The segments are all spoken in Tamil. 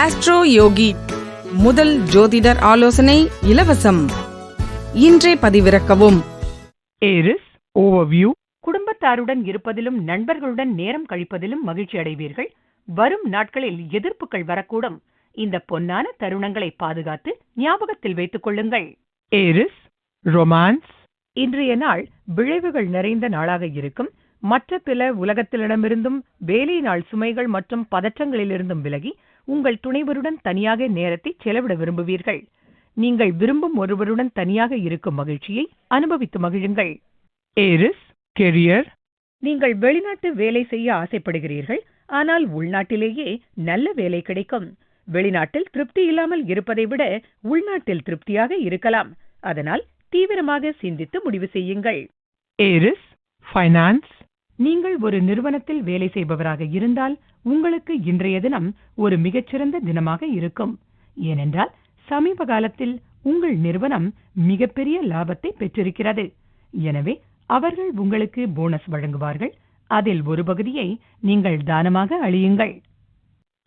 ஆஸ்ட்ரோ யோகி முதல் ஜோதிடர் ஆலோசனை இலவசம். இன்றே பதிவிறக்கவும். ஏரிஸ் ஓவர்வியூ குடும்பத்தாருடன் இருப்பதிலும் நண்பர்களுடன் நேரம் கழிப்பதிலும் மகிழ்ச்சி அடைவீர்கள். வரும் நாட்களில் எதிர்ப்புகள் வரக்கூடும். இந்த பொன்னான தருணங்களை பாதுகாத்து ஞாபகத்தில் வைத்துக் கொள்ளுங்கள். ஏரிஸ் ரொமான்ஸ் இன்றைய நாள் விளைவுகள் நிறைந்த நாளாக இருக்கும். மற்ற பிற உலகத்திலிடமிருந்தும் வேலை நாள் சுமைகள் மற்றும் பதற்றங்களிலிருந்தும் விலகி உங்கள் துணைவருடன் தனியாக நேரத்தை செலவிட விரும்புவீர்கள். நீங்கள் விரும்பும் ஒருவருடன் தனியாக இருக்கும் மகிழ்ச்சியை அனுபவித்து மகிழுங்கள். ஏரிஸ் கெரியர் நீங்கள் வெளிநாட்டு வேலை செய்ய ஆசைப்படுகிறீர்கள் ஆனால் உள்நாட்டிலேயே நல்ல வேலை கிடைக்கும். வெளிநாட்டில் திருப்தி இல்லாமல் இருப்பதை விட உள்நாட்டில் திருப்தியாக இருக்கலாம். அதனால் தீவிரமாக சிந்தித்து முடிவு செய்யுங்கள். ஏரிஸ் ஃபைனான்ஸ் நீங்கள் ஒரு நிறுவனத்தில் வேலை செய்பவராக இருந்தால் உங்களுக்கு இன்றைய தினம் ஒரு மிகச்சிறந்த தினமாக இருக்கும். ஏனென்றால் சமீப காலத்தில் உங்கள் நிறுவனம் மிகப்பெரிய லாபத்தை பெற்றிருக்கிறது. எனவே அவர்கள் உங்களுக்கு போனஸ் வழங்குவார்கள். அதில் ஒரு பகுதியை நீங்கள் தானமாக அளியுங்கள்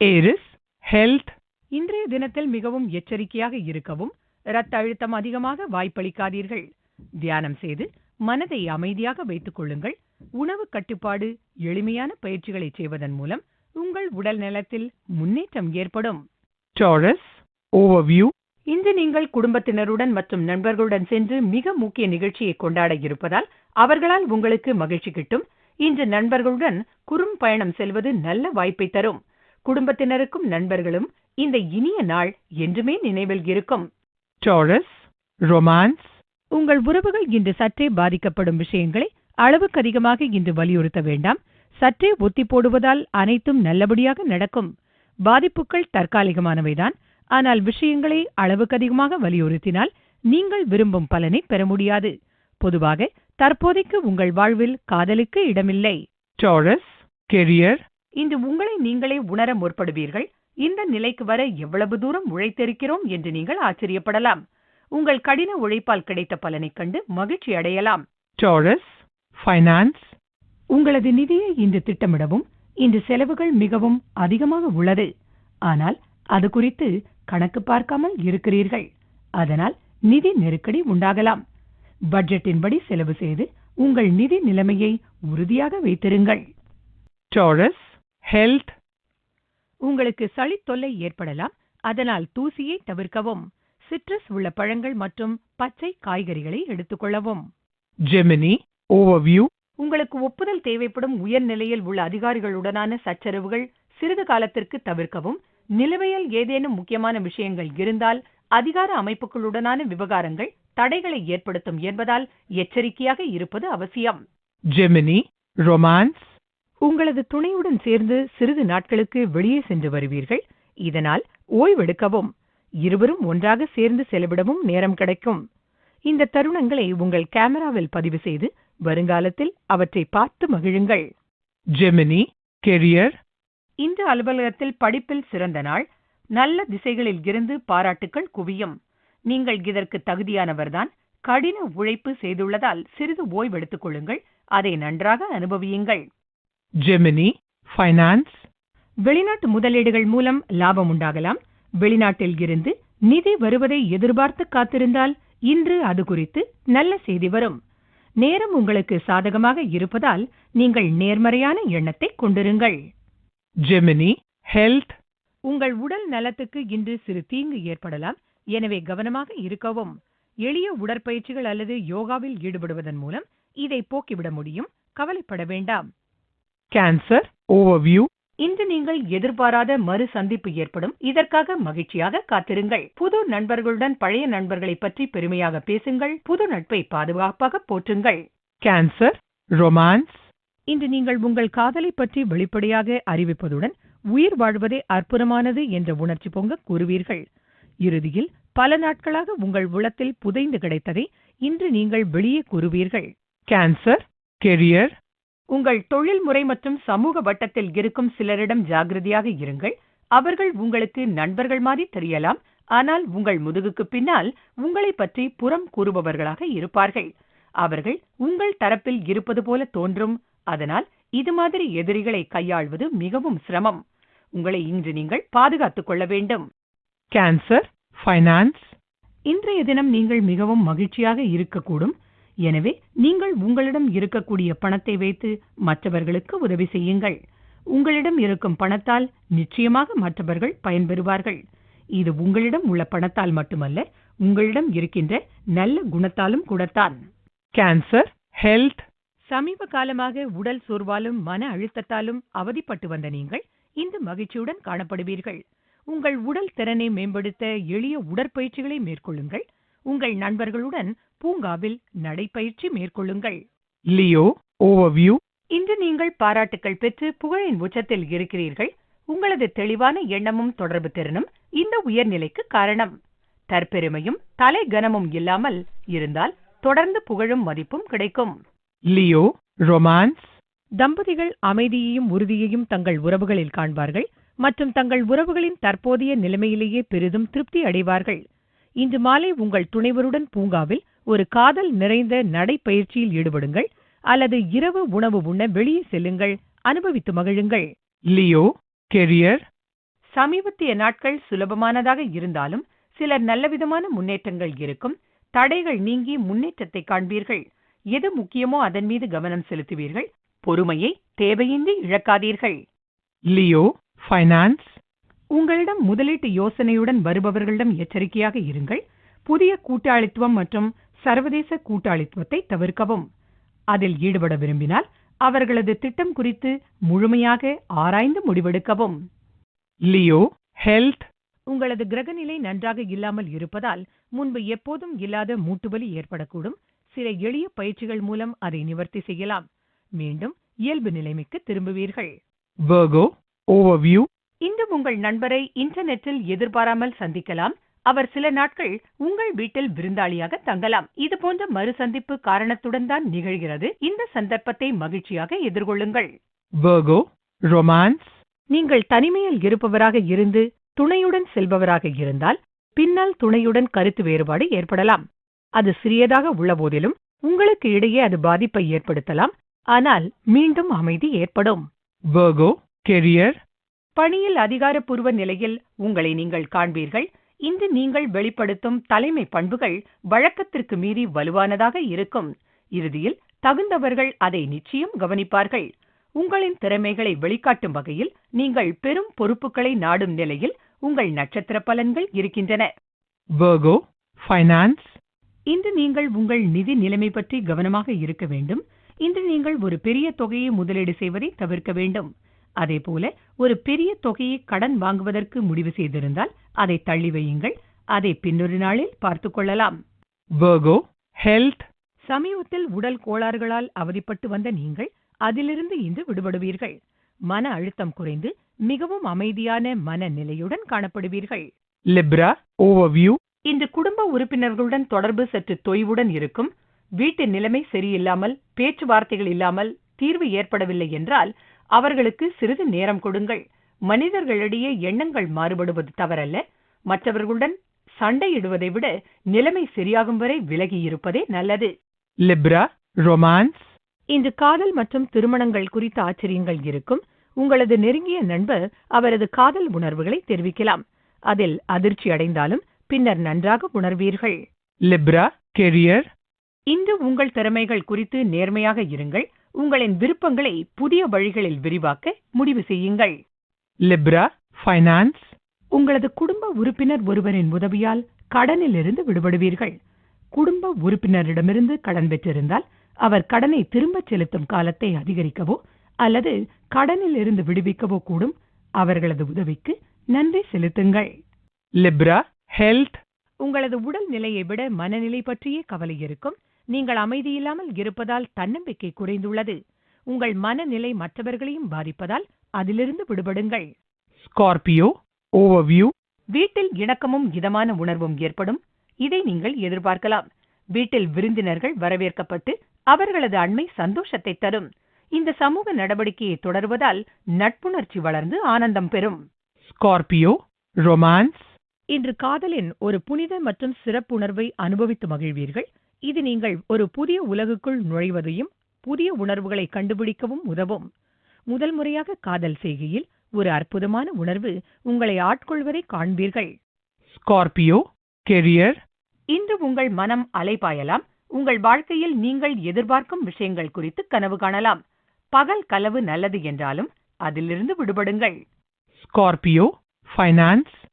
ஏரிஸ் ஹெல்த் இன்றைய தினத்தில் மிகவும் எச்சரிக்கையாக இருக்கவும் இரத்த அழுத்தம் அதிகமாக வாய்ப்பளிக்காதீர்கள். தியானம் செய்து மனதை அமைதியாக வைத்துக் கொள்ளுங்கள். உணவு கட்டுப்பாடு எளிமையான பயிற்சிகளை செய்வதன் மூலம் உங்கள் உடல் நலத்தில் முன்னேற்றம் ஏற்படும். டாரஸ் ஓவர்வியூ இன்று நீங்கள் குடும்பத்தினருடன் மற்றும் நண்பர்களுடன் சென்று மிக முக்கிய நிகழ்ச்சியை கொண்டாட இருப்பதால் அவர்களால் உங்களுக்கு மகிழ்ச்சி கிட்டும். இன்று நண்பர்களுடன் குறும் பயணம் செல்வது நல்ல வாய்ப்பை தரும். குடும்பத்தினருக்கும் நண்பர்களும் இந்த இனிய நாள் என்றுமே நினைவில் இருக்கும். டாரஸ் ரொமான்ஸ் உங்கள் உறவுகள் இன்று சற்றே பாதிக்கப்படும் விஷயங்களை அளவுக்கு அதிகமாக இன்று வலியுறுத்த வேண்டாம். சற்றே ஒத்தி போடுவதால் அனைத்தும் நல்லபடியாக நடக்கும். பாதிப்புகள் தற்காலிகமானவைதான். ஆனால் விஷயங்களை அளவுக்கு அதிகமாக வலியுறுத்தினால் நீங்கள் விரும்பும் பலனை பெற முடியாது. பொதுவாக தற்போதைக்கு உங்கள் வாழ்வில் காதலுக்கு இடமில்லை. டாரஸ் கெரியர் இன்று உங்களை நீங்களே உணர முற்படுவீர்கள். இந்த நிலைக்கு வர எவ்வளவு தூரம் உழைத்திருக்கிறோம் என்று நீங்கள் ஆச்சரியப்படலாம். உங்கள் கடின உழைப்பால் கிடைத்த பலனைக் கண்டு மகிழ்ச்சி அடையலாம். டாரஸ் ஃபைனான்ஸ் உங்களது நிதியை இன்று திட்டமிடவும் இன்று செலவுகள் மிகவும் அதிகமாக உள்ளது. ஆனால் அது குறித்து கணக்கு பார்க்காமல் இருக்கிறீர்கள். அதனால் நிதி நெருக்கடி உண்டாகலாம். பட்ஜெட்டின்படி செலவு செய்து உங்கள் நிதி நிலைமையை உறுதியாக வைத்திருங்கள். டாரஸ் ஹெல்த் உங்களுக்கு சளி தொல்லை ஏற்படலாம். அதனால் தூசியை தவிர்க்கவும். சிட்ரஸ் உள்ள பழங்கள் மற்றும் பச்சை காய்கறிகளை எடுத்துக்கொள்ளவும். ஜெமினி ஓவர்வியூ உங்களுக்கு ஒப்புதல் தேவைப்படும் உயர்நிலையில் உள்ள அதிகாரிகளுடனான சச்சரவுகள் சிறிது காலத்திற்கு தவிர்க்கவும். நிலுவையில் ஏதேனும் முக்கியமான விஷயங்கள் இருந்தால் அதிகார அமைப்புகளுடனான விவகாரங்கள் தடைகளை ஏற்படுத்தும் என்பதால் எச்சரிக்கையாக இருப்பது அவசியம். ஜெமினி ரொமான்ஸ் உங்களது துணையுடன் சேர்ந்து சிறிது நாட்களுக்கு வெளியே சென்று வருவீர்கள். இதனால் ஓய்வெடுக்கவும். இருவரும் ஒன்றாக சேர்ந்து செலவிடவும் நேரம் கிடைக்கும். இந்த தருணங்களை உங்கள் கேமராவில் பதிவு செய்து வருங்காலத்தில் அவற்றை பார்த்து மகிழுங்கள். ஜெமினி கெரியர் இன்று அலுவலகத்தில் படிப்பில் சிறந்த நாள். நல்ல திசைகளில் இருந்து பாராட்டுக்கள் குவியும். நீங்கள் இதற்கு தகுதியானவர்தான். கடின உழைப்பு செய்துள்ளதால் சிறிது ஓய்வெடுத்துக் கொள்ளுங்கள். அதை நன்றாக அனுபவியுங்கள். ஜெமினி ஃபைனான்ஸ் வெளிநாட்டு முதலீடுகள் மூலம் லாபம் உண்டாகலாம். வெளிநாட்டில் இருந்து நிதி வருவதை எதிர்பார்த்து காத்திருந்தால் இன்று அது குறித்து நல்ல செய்தி வரும். நேரம் உங்களுக்கு சாதகமாக இருப்பதால் நீங்கள் நேர்மறையான எண்ணத்தை கொண்டிருங்கள். ஜெமினி ஹெல்த் உங்கள் உடல் நலத்துக்கு இன்று சிறு தீங்கு ஏற்படலாம். எனவே கவனமாக இருக்கவும். எளிய உடற்பயிற்சிகள் அல்லது யோகாவில் ஈடுபடுவதன் மூலம் இதை போக்கிவிட முடியும். கவலைப்பட வேண்டாம். கேன்சர் ஓவர்வியூ இன்று நீங்கள் எதிர்பாராத மறு சந்திப்பு ஏற்படும். இதற்காக மகிழ்ச்சியாக காத்திருங்கள். புது நண்பர்களுடன் பழைய நண்பர்களை பற்றி பெருமையாக பேசுங்கள். புது நட்பை பாதுகாப்பாக போற்றுங்கள். கேன்சர் ரொமான்ஸ் இன்று நீங்கள் உங்கள் காதலை பற்றி வெளிப்படையாக அறிவிப்பதுடன் உயிர் வாழ்வதே அற்புதமானது என்ற உணர்ச்சி பொங்க கூறுவீர்கள். இறுதியில் பல நாட்களாக உங்கள் உளத்தில் புதைந்து கிடைத்ததை இன்று நீங்கள் வெளியே கூறுவீர்கள். கேன்சர் கெரியர் உங்கள் தொழில்முறை மற்றும் சமூக வட்டத்தில் இருக்கும் சிலரிடம் ஜாகிரதையாக இருங்கள். அவர்கள் உங்களுக்கு நண்பர்கள் மாதிரி தெரியலாம். ஆனால் உங்கள் முதுகுக்கு பின்னால் உங்களை பற்றி புறம் கூறுபவர்களாக இருப்பார்கள். அவர்கள் உங்கள் தரப்பில் இருப்பது போல தோன்றும். அதனால் இது மாதிரி எதிரிகளை கையாள்வது மிகவும் சிரமம். உங்களை இன்று நீங்கள் பாதுகாத்துக் கொள்ள வேண்டும். Cancer, finance, இன்றைய தினம் நீங்கள் மிகவும் மகிழ்ச்சியாக இருக்கக்கூடும். எனவே நீங்கள் உங்களிடம் இருக்கக்கூடிய பணத்தை வைத்து மற்றவர்களுக்கு உதவி செய்யுங்கள். உங்களிடம் இருக்கும் பணத்தால் நிச்சயமாக மற்றவர்கள் பயன்பெறுவார்கள். இது உங்களிடம் உள்ள பணத்தால் மட்டுமல்ல உங்களிடம் இருக்கின்ற நல்ல குணத்தாலும் கூடத்தான். Cancer, health, சமீப காலமாக உடல் சோர்வாலும் மன அழுத்தத்தாலும் அவதிப்பட்டு வந்த நீங்கள் இன்று மகிழ்ச்சியுடன் காணப்படுவீர்கள். உங்கள் உடல் திறனை மேம்படுத்த எளிய உடற்பயிற்சிகளை மேற்கொள்ளுங்கள். உங்கள் நண்பர்களுடன் பூங்காவில் நடைப்பயிற்சி மேற்கொள்ளுங்கள். Leo, overview, இன்று நீங்கள் பாராட்டுக்கள் பெற்று புகழின் உச்சத்தில் இருக்கிறீர்கள். உங்களது தெளிவான எண்ணமும் தொடர்பு திறனும் இந்த உயர்நிலைக்கு காரணம். தற்பெருமையும் தலை கனமும் இல்லாமல் இருந்தால் தொடர்ந்து புகழும் மதிப்பும் கிடைக்கும். Leo, romance, தம்பதிகள் அமைதியையும் உறுதியையும் தங்கள் உறவுகளில் காண்பார்கள் மற்றும் தங்கள் உறவுகளின் தற்போதைய நிலைமையிலேயே பெரிதும் திருப்தி அடைவார்கள். இன்று மாலை உங்கள் துணைவருடன் பூங்காவில் ஒரு காதல் நிறைந்த நடைப்பயிற்சியில் ஈடுபடுங்கள் அல்லது இரவு உணவு உண்ண வெளியே செல்லுங்கள். அனுபவித்து மகிழுங்கள். Leo, career, சமீபத்திய நாட்கள் சுலபமானதாக இருந்தாலும் சிலர் நல்லவிதமான முன்னேற்றங்கள் இருக்கும். தடைகள் நீங்கி முன்னேற்றத்தை காண்பீர்கள். எது முக்கியமோ அதன் மீது கவனம் செலுத்துவீர்கள். பொறுமையை தேவையின்றி இழக்காதீர்கள். Leo, finance, உங்களிடம் முதலீட்டு யோசனையுடன் வருபவர்களிடம் எச்சரிக்கையாக இருங்கள். புதிய கூட்டாளித்துவம் மற்றும் சர்வதேச கூட்டாளித்துவத்தை தவிர்க்கவும். அதில் ஈடுபட விரும்பினால் அவர்களது திட்டம் குறித்து முழுமையாக ஆராய்ந்து முடிவெடுக்கவும். Leo, health, உங்களது கிரகநிலை நன்றாக இல்லாமல் இருப்பதால் முன்பு எப்போதும் இல்லாத மூட்டுவலி ஏற்படக்கூடும். சில எளிய பயிற்சிகள் மூலம் அதை நிவர்த்தி செய்யலாம். மீண்டும் இயல்பு நிலைமைக்கு திரும்புவீர்கள். Virgo, overview, இன்று உங்கள் நண்பரை இன்டர்நெட்டில் எதிர்பாராமல் சந்திக்கலாம். அவர் சில நாட்கள் உங்கள் வீட்டில் விருந்தாளியாக தங்கலாம். இது போன்ற மறு சந்திப்பு காரணத்துடன் தான் நிகழ்கிறது. இந்த சந்தர்ப்பத்தை மகிழ்ச்சியாக எதிர்கொள்ளுங்கள். Virgo, romance, நீங்கள் தனிமையில் இருப்பவராக இருந்து துணையுடன் செல்பவராக இருந்தால் பின்னால் துணையுடன் கருத்து வேறுபாடு ஏற்படலாம். அது சிறியதாக உள்ள போதிலும் உங்களுக்கு இடையே அது பாதிப்பை ஏற்படுத்தலாம். ஆனால் மீண்டும் அமைதி ஏற்படும். Virgo, career, பணியில் அதிகாரப்பூர்வ நிலையில் உங்களை நீங்கள் காண்பீர்கள். இன்று நீங்கள் வெளிப்படுத்தும் தலைமை பண்புகள் வழக்கத்திற்கு மீறி வலுவானதாக இருக்கும். இறுதியில் தகுந்தவர்கள் அதை நிச்சயம் கவனிப்பார்கள். உங்களின் திறமைகளை வெளிக்காட்டும் வகையில் நீங்கள் பெரும் பொறுப்புகளை நாடும் நிலையில் உங்கள் நட்சத்திர பலன்கள் இருக்கின்றன. Finance, இன்று நீங்கள் உங்கள் நிதி நிலைமை பற்றி கவனமாக இருக்க வேண்டும். இன்று நீங்கள் ஒரு பெரிய தொகையை முதலீடு செய்வதை தவிர்க்க வேண்டும். அதேபோல ஒரு பெரிய தொகையை கடன் வாங்குவதற்கு முடிவு செய்திருந்தால் அதை தள்ளி வையுங்கள். அதை பின்னொரு நாளில் பார்த்துக் கொள்ளலாம். சமீபத்தில் உடல் கோளாறுகளால் அவதிப்பட்டு வந்த நீங்கள் அதிலிருந்து இன்று விடுபடுவீர்கள். மன அழுத்தம் குறைந்து மிகவும் அமைதியான மனநிலையுடன் காணப்படுவீர்கள். Libra, overview, இன்று குடும்ப உறுப்பினர்களுடன் தொடர்பு சற்று தொய்வுடன் இருக்கும். வீட்டு நிலைமை சரியில்லாமல் பேச்சுவார்த்தைகள் இல்லாமல் தீர்வு ஏற்படவில்லை என்றால் அவர்களுக்கு சிறிது நேரம் கொடுங்கள். மனிதர்களிடையே எண்ணங்கள் மாறுபடுவது தவறல்ல. மற்றவர்களுடன் சண்டையிடுவதை விட நிலைமை சரியாகும் வரை விலகி இருப்பதே நல்லது. Libra, romance, இன்று காதல் மற்றும் திருமணங்கள் குறித்த ஆச்சரியங்கள் இருக்கும். உங்களது நெருங்கிய நண்பர் அவரது காதல் உணர்வுகளை தெரிவிக்கலாம். அதில் அதிர்ச்சி அடைந்தாலும் பின்னர் நன்றாக உணர்வீர்கள். Libra, career, இன்று உங்கள் திறமைகள் குறித்து நேர்மையாக இருங்கள். உங்களின் விருப்பங்களை புதிய வழிகளில் விரிவாக்க முடிவு செய்யுங்கள். Libra, finance, உங்களது குடும்ப உறுப்பினர் ஒருவரின் உதவியால் கடனிலிருந்து விடுபடுவீர்கள். குடும்ப உறுப்பினரிடமிருந்து கடன் பெற்றிருந்தால் அவர் கடனை திரும்பச் செலுத்தும் காலத்தை அதிகரிக்கவோ அல்லது கடனில் இருந்து விடுவிக்கவோ கூடும். அவர்களது உதவிக்கு நன்றி செலுத்துங்கள். Libra, health, உங்களது உடல் நிலையை விட மனநிலை பற்றியே கவலை இருக்கும். நீங்கள் அமைதியில்லாமல் இருப்பதால் தன்னம்பிக்கை குறைந்துள்ளது. உங்கள் மனநிலை மற்றவர்களையும் பாதிப்பதால் அதிலிருந்து விடுபடுங்கள். Scorpio, overview, வீட்டில் இணக்கமும் இதமான உணர்வும் ஏற்படும். இதை நீங்கள் எதிர்பார்க்கலாம். வீட்டில் விருந்தினர்கள் வரவேற்கப்பட்டு அவர்களது அண்மை சந்தோஷத்தை தரும். இந்த சமூக நடவடிக்கையை தொடர்வதால் நட்புணர்ச்சி வளர்ந்து ஆனந்தம் பெறும். Scorpio, romance, இன்று காதலின் ஒரு புனித மற்றும் சிறப்புணர்வை அனுபவித்து மகிழ்வீர்கள். இது நீங்கள் ஒரு புதிய உலகுக்குள் நுழைவதையும் புதிய உணர்வுகளை கண்டுபிடிக்கவும் உதவும். முதல் முறையாக காதல் செய்கையில் ஒரு அற்புதமான உணர்வு உங்களை ஆட்கொள்வதை காண்பீர்கள். Scorpio, career, இன்று உங்கள் மனம் அலைபாயலாம். உங்கள் வாழ்க்கையில் நீங்கள் எதிர்பார்க்கும் விஷயங்கள் குறித்து கனவு காணலாம். பகல் கலவு நல்லது என்றாலும் அதிலிருந்து விடுபடுங்கள். Scorpio, finance,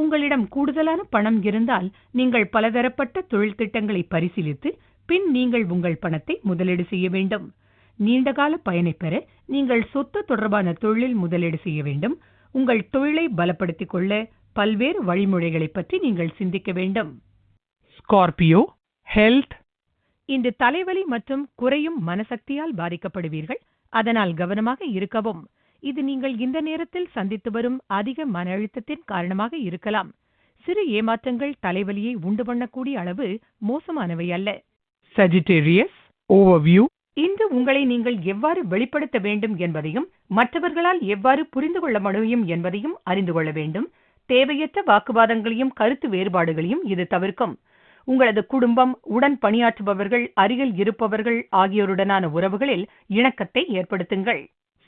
உங்களிடம் கூடுதலான பணம் இருந்தால் நீங்கள் பலதரப்பட்ட தொழில் திட்டங்களை பரிசீலித்து பின் நீங்கள் உங்கள் பணத்தை முதலீடு செய்ய வேண்டும். நீண்டகால பயனை பெற நீங்கள் சொத்து தொடர்பான தொழிலில் முதலீடு செய்ய வேண்டும். உங்கள் தொழிலை பலப்படுத்திக் கொள்ள பல்வேறு வழிமுறைகளைப் பற்றி நீங்கள் சிந்திக்க வேண்டும். Scorpio, health, இன்று தலைவலி மற்றும் குறையும் மனசக்தியால் பாதிக்கப்படுவீர்கள். அதனால் கவனமாக இருக்கவும். இது நீங்கள் இந்த நேரத்தில் சந்தித்து வரும் அதிக மன அழுத்தத்தின் காரணமாக இருக்கலாம். சிறு ஏமாற்றங்கள் தலைவலியை உண்டு பண்ணக்கூடிய அளவு மோசமானவை அல்ல. Sagittarius, overview, இன்று உங்களை நீங்கள் எவ்வாறு வெளிப்படுத்த வேண்டும் என்பதையும் மற்றவர்களால் எவ்வாறு புரிந்து கொள்ள முடியும் என்பதையும் அறிந்து கொள்ள வேண்டும். தேவையற்ற வாக்குவாதங்களையும் கருத்து வேறுபாடுகளையும் இது தவிர்க்கும். உங்களது குடும்பம் உடன் பணியாற்றுபவர்கள் அருகில் இருப்பவர்கள் ஆகியோருடனான உறவுகளில் இணக்கத்தை ஏற்படுத்துங்கள்.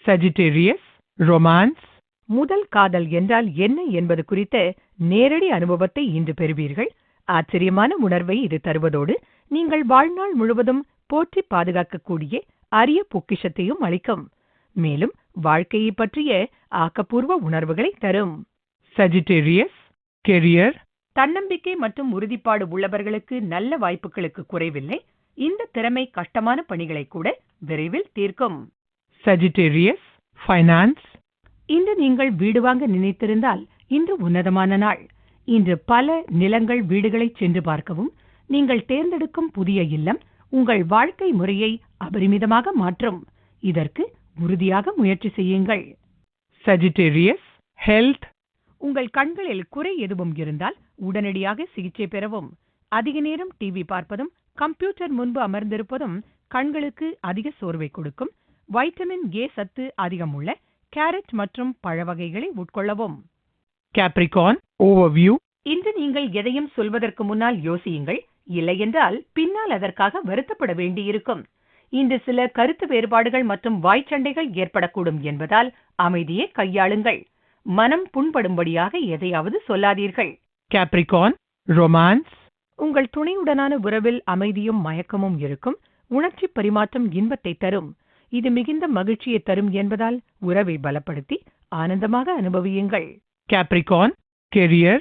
Sagittarius, romance, முதல் காதல் என்றால் என்ன என்பது குறித்த நேரடி அனுபவத்தை இன்று பெறுவீர்கள். ஆச்சரியமான உணர்வை இது தருவதோடு நீங்கள் வாழ்நாள் முழுவதும் போற்றி பாதுகாக்கக்கூடிய அரிய பொக்கிஷத்தையும் அளிக்கும். மேலும் வாழ்க்கையை பற்றிய ஆக்கப்பூர்வ உணர்வுகளை தரும். Sagittarius, career, தன்னம்பிக்கை மற்றும் உறுதிப்பாடு உள்ளவர்களுக்கு நல்ல வாய்ப்புகளுக்கு குறைவில்லை. இந்த திறமை கஷ்டமான பணிகளை கூட விரைவில் தீர்க்கும். Sagittarius, finance, இன்று நீங்கள் வீடு வாங்க நினைத்திருந்தால் இன்று உன்னதமான நாள். இன்று பல நிலங்கள் வீடுகளை சென்று பார்க்கவும் நீங்கள் தேர்ந்தெடுக்கும் புதிய இல்லம் உங்கள் வாழ்க்கை முறையை அபரிமிதமாக மாற்றும். இதற்கு உறுதியாக முயற்சி செய்யுங்கள். Sagittarius, health, உங்கள் கண்களில் குறை எதுவும் இருந்தால் உடனடியாக சிகிச்சை பெறவும். அதிக நேரம் டிவி பார்ப்பதும் கம்ப்யூட்டர் முன்பு அமர்ந்திருப்பதும் கண்களுக்கு அதிக சோர்வை கொடுக்கும். வைட்டமின் ஏ சத்து அதிகம் உள்ள கேரட் மற்றும் பழ வகைகளை உட்கொள்ளவும். Capricorn, overview, இன்று நீங்கள் எதையும் சொல்வதற்கு முன்னால் யோசியுங்கள். இல்லையென்றால் பின்னால் அதற்காக வருத்தப்பட வேண்டியிருக்கும். இன்று சில கருத்து வேறுபாடுகள் மற்றும் வாய்ச்சண்டைகள் ஏற்படக்கூடும் என்பதால் அமைதியை கையாளுங்கள். மனம் புண்படும்படியாக எதையாவது சொல்லாதீர்கள். Capricorn, romance, உங்கள் துணையுடனான உறவில் அமைதியும் மயக்கமும் இருக்கும். உணர்ச்சி பரிமாற்றம் இன்பத்தை தரும். இது மிகுந்த மகிழ்ச்சியை தரும் என்பதால் உறவை பலப்படுத்தி ஆனந்தமாக அனுபவியுங்கள். Capricorn, career,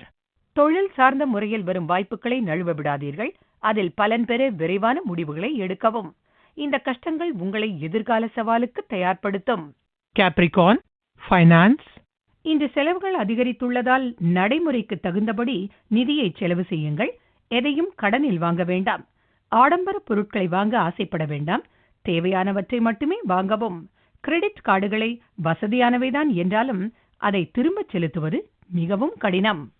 தொழில் சார்ந்த முறையில் வரும் வாய்ப்புகளை நழுவ விடாதீர்கள். அதில் பலன் பெற விரைவான முடிவுகளை எடுக்கவும். இந்த கஷ்டங்கள் உங்களை எதிர்கால சவாலுக்கு தயார்படுத்தும். Capricorn, finance, இன்று செலவுகள் அதிகரித்துள்ளதால் நடைமுறைக்கு தகுந்தபடி நிதியை செலவு செய்யுங்கள். எதையும் கடனில் வாங்க வேண்டாம். ஆடம்பர பொருட்களை வாங்க ஆசைப்பட வேண்டாம். தேவையானவற்றை மட்டுமே வாங்கவும். கிரெடிட் கார்டுகளை வசதியானவைதான் என்றாலும் அதை திரும்பச் செலுத்துவது மிகவும் கடினம்.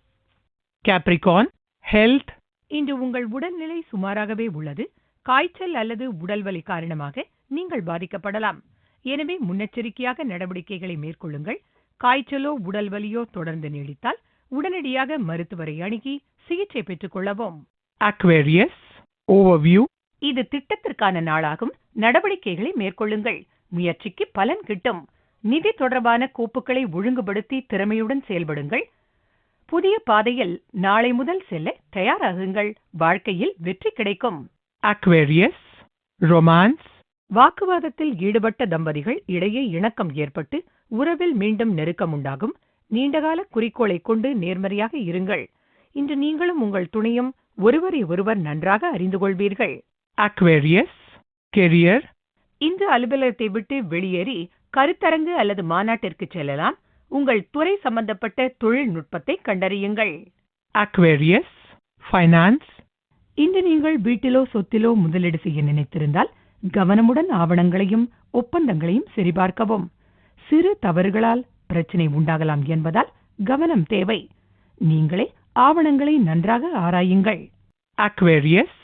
Capricorn, health, இன்று உங்கள் உடல்நிலை சுமாராகவே உள்ளது. காய்ச்சல் அல்லது உடல்வலி காரணமாக நீங்கள் பாதிக்கப்படலாம். எனவே முன்னெச்சரிக்கையாக நடவடிக்கைகளை மேற்கொள்ளுங்கள். காய்ச்சலோ உடல்வலியோ தொடர்ந்து நீடித்தால் உடனடியாக மருத்துவரை அணுகி சிகிச்சை பெற்றுக் கொள்ளவும். Overview, இது திட்டத்திற்கான நாளாகும். நடவடிக்கைகளை மேற்கொள்ளுங்கள். முயற்சிக்கு பலன் கிட்டும். நிதி தொடர்பான கோப்புகளை ஒழுங்குபடுத்தி திறமையுடன் செயல்படுங்கள். புதிய பாதையில் நாளை முதல் செல்ல தயாராகுங்கள். வாழ்க்கையில் வெற்றி கிடைக்கும். Aquarius, romance, வாக்குவாதத்தில் ஈடுபட்ட தம்பதிகள் இடையே இணக்கம் ஏற்பட்டு உறவில் மீண்டும் நெருக்கம் உண்டாகும். நீண்டகால குறிக்கோளை கொண்டு நேர்மறையாக இருங்கள். இன்று நீங்களும் உங்கள் துணையும் ஒருவரை ஒருவர் நன்றாக அறிந்து கொள்வீர்கள். Aquarius, career, இன்று அலுவலகத்தை விட்டு வெளியேறி கருத்தரங்கு அல்லது மாநாட்டிற்கு செல்லலாம். உங்கள் துறை சம்பந்தப்பட்ட தொழில்நுட்பத்தை கண்டறியுங்கள். Aquarius, finance, இன்று நீங்கள் வீட்டிலோ சொத்திலோ முதலீடு செய்ய நினைத்திருந்தால் கவனமுடன் ஆவணங்களையும் ஒப்பந்தங்களையும் சரிபார்க்கவும். சிறு தவறுகளால் பிரச்சனை உண்டாகலாம் என்பதால் கவனம் தேவை. நீங்களே ஆவணங்களை நன்றாக ஆராயுங்கள். Aquarius,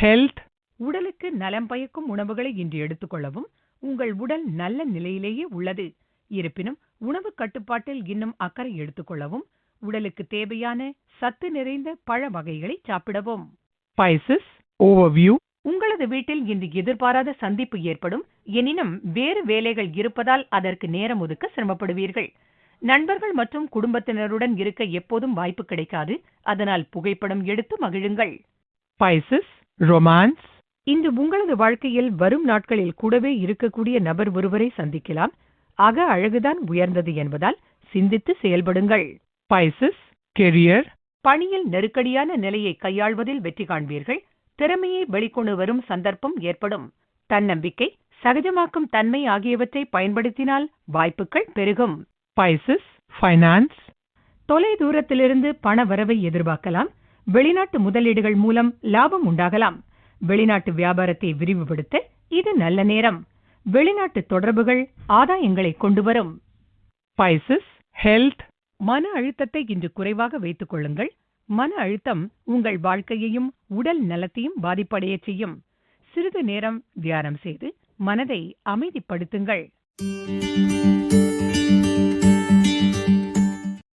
health, உடலுக்கு நலம் பயக்கும் உணவுகளை இன்று எடுத்துக்கொள்ளவும் உங்கள் உடல் நல்ல நிலையிலேயே உள்ளது. இருப்பினும் உணவு கட்டுப்பாட்டில் இன்னும் அக்கறை எடுத்துக்கொள்ளவும் உடலுக்கு தேவையான சத்து நிறைந்த பழ வகைகளை சாப்பிடவும். Pisces, overview, உங்களது வீட்டில் இன்று எதிர்பாராத சந்திப்பு ஏற்படும் எனினும் வேறு வேலைகள் இருப்பதால் அதற்கு நேரம் ஒதுக்க சிரமப்படுவீர்கள். நண்பர்கள் மற்றும் குடும்பத்தினருடன் இருக்க எப்போதும் வாய்ப்பு கிடைக்காது அதனால் புகைப்படம் எடுத்து மகிழுங்கள். Pisces, romance, இன்று உங்களது வாழ்க்கையில் வரும் நாட்களில் கூடவே இருக்கக்கூடிய நபர் ஒருவரை சந்திக்கலாம். அக அழகுதான் உயர்ந்தது என்பதால் சிந்தித்து செயல்படுங்கள். Pisces, career, பணியில் நெருக்கடியான நிலையை கையாள்வதில் வெற்றி காண்பீர்கள். திறமையை வெளிக்கொண்டு வரும் சந்தர்ப்பம் ஏற்படும். தன்னம்பிக்கை சகஜமாக்கும் தன்மை ஆகியவற்றை பயன்படுத்தினால் வாய்ப்புகள் பெருகும். Pisces, finance, தொலை தூரத்திலிருந்து பண வரவை எதிர்பார்க்கலாம். வெளிநாட்டு முதலீடுகள் மூலம் லாபம் உண்டாகலாம். வெளிநாட்டு வியாபாரத்தை விரிவுபடுத்த இது நல்ல நேரம். வெளிநாட்டு தொடர்புகள் ஆதாயங்களை கொண்டு வரும் Pisces, ஹெல்த் மன அழுத்தத்தை இன்று குறைவாக வைத்துக் கொள்ளுங்கள். மன அழுத்தம் உங்கள் வாழ்க்கையையும் உடல் நலத்தையும் பாதிப்படையச் செய்யும். சிறிது நேரம் தியானம் செய்து மனதை அமைதிப்படுத்துங்கள்.